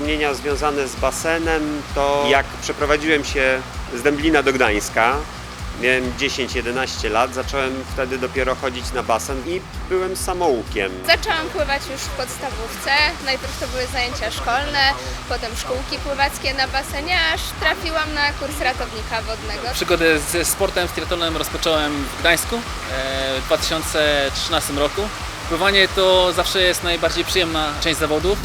wspomnienia związane z basenem to jak przeprowadziłem się z Dęblina do Gdańska. Miałem 10-11 lat, zacząłem wtedy dopiero chodzić na basen i byłem samoukiem. Zaczęłam pływać już w podstawówce. Najpierw to były zajęcia szkolne, potem szkółki pływackie na basenie, aż trafiłam na kurs ratownika wodnego. Przygodę ze sportem, z triatlonem rozpocząłem w Gdańsku e, w 2013 roku. Pływanie to zawsze jest najbardziej przyjemna część zawodów.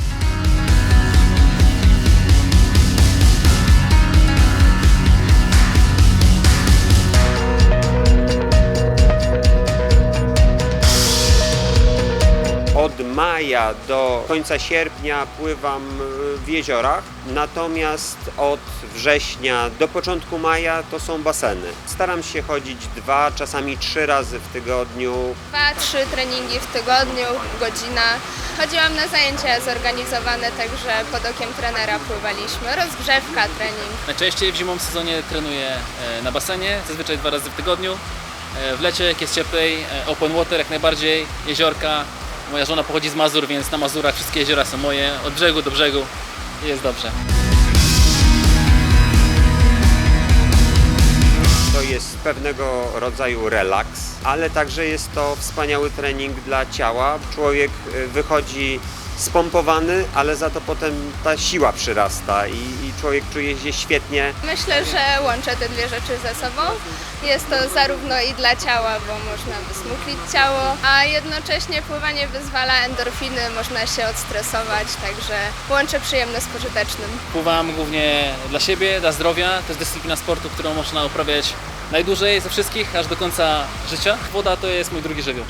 Od maja do końca sierpnia pływam y, w jeziorach, natomiast od września do początku maja to są baseny. Staram się chodzić dwa, czasami trzy razy w tygodniu. Dwa, trzy treningi w tygodniu, godzina. Chodziłam na zajęcia zorganizowane, także pod okiem trenera pływaliśmy. Rozgrzewka, trening. Najczęściej w zimowym sezonie trenuję e, na basenie, zazwyczaj dwa razy w tygodniu. E, W lecie, jak jest cieplej, e, open water jak najbardziej, jeziorka. Moja żona pochodzi z Mazur, więc na Mazurach wszystkie jeziora są moje, od brzegu do brzegu jest dobrze. To jest pewnego rodzaju relaks, ale także jest to wspaniały trening dla ciała. Człowiek y, wychodzi spompowany, ale za to potem ta siła przyrasta i, i człowiek czuje się świetnie. Myślę, że łączę te dwie rzeczy ze sobą. Jest to zarówno i dla ciała, bo można wysmuklić ciało, a jednocześnie pływanie wyzwala endorfiny, można się odstresować, także łączę przyjemne z pożytecznym. Pływam głównie dla siebie, dla zdrowia. To jest dyscyplina sportu, którą można uprawiać najdłużej ze wszystkich, aż do końca życia. Woda to jest mój drugi żywioł.